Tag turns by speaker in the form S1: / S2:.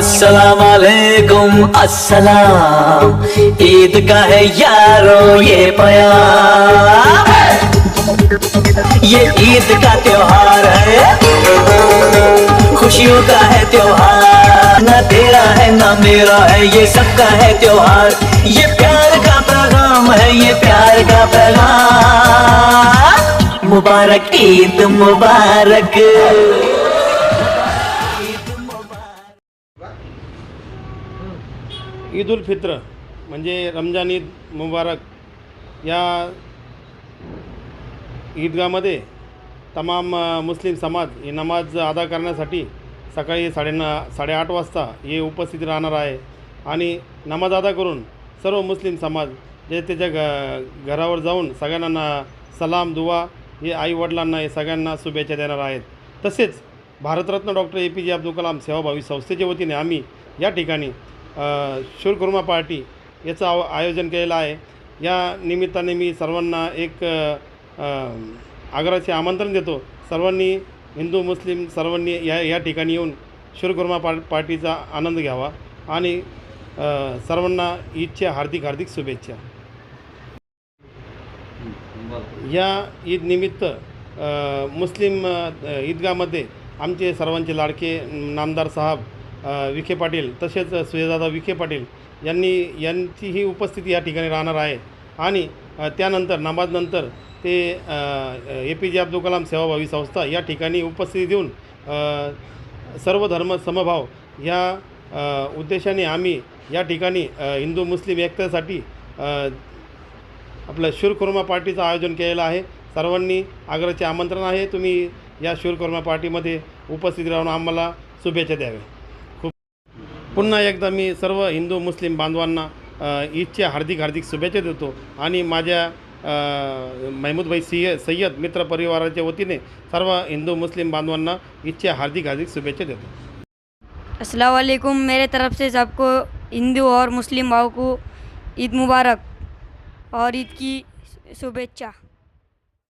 S1: अस्सलाम वालेकुम अस्सलाम ईद का है यारो ये प्यार ये ईद का त्योहार है खुशियों का है त्योहार ना तेरा है ना मेरा है ये सबका है त्योहार ये प्यार का पैगाम है ये प्यार का पैगाम मुबारक ईद मुबारक
S2: ईद उल फित्र म्हणजे रमजान ईद मुबारक या ईदगामध्ये तमाम मुस्लिम समाज ही नमाज अदा करण्यासाठी सकाळी साडेना साडेआठ वाजता हे उपस्थित राहणार आहे. आणि नमाज अदा करून सर्व मुस्लिम समाज जे त्याच्या घ घरावर जाऊन सगळ्यांना सलाम दुवा हे आईवडिलांना हे सगळ्यांना शुभेच्छा देणार आहेत. तसेच भारतरत्न डॉक्टर ए पी जे अब्दुल कलाम सेवाभावी संस्थेच्या वतीने आम्ही या ठिकाणी शूरकुर्मा पार्टी याचं आव आयोजन केलेलं आहे. या निमित्ताने मी सर्वांना एक आग्रहाचे आमंत्रण देतो. सर्वांनी हिंदू मुस्लिम सर्वांनी या या ठिकाणी येऊन शूरकुर्मा पा पार्टीचा आनंद घ्यावा आणि सर्वांना ईदच्या हार्दिक हार्दिक शुभेच्छा. या ईद निमित्त मुस्लिम ईदगामध्ये आमचे सर्वांचे लाडके नामदार साहेब विखे पाटील तसेच सुजयदादा विखे पाटील यांनी यांचीही उपस्थिती या ठिकाणी राहणार आहे. आणि त्यानंतर नमाजनंतर ते ए पी जे अब्दुल कलाम सेवाभावी संस्था या ठिकाणी उपस्थिती देऊन सर्व धर्म समभाव या उद्देशाने आम्ही या ठिकाणी हिंदू मुस्लिम एकतेसाठी आपलं शूरकुर्मा पार्टीचं आयोजन केलेलं आहे. सर्वांनी आग्रहाचे आमंत्रण आहे. तुम्ही या शूरकुर्मा पार्टीमध्ये उपस्थित राहून आम्हाला शुभेच्छा द्याव्या. पुन्हा एकदा मी सर्व हिंदू मुस्लिम बांधवांना ईदच्या हार्दिक हार्दिक शुभेच्छा देतो आणि माझ्या महमूदभाई सिय सय्यद मित्र परिवाराच्या वतीने सर्व हिंदू मुस्लिम बांधवांना ईदच्या हार्दिक हार्दिक शुभेच्छा देतो.
S3: अस्सलाम मेरे तरफ से सबको हिंदू और मुस्लिम भाव को ईद मुबारक और ईद की शुभेच्छा।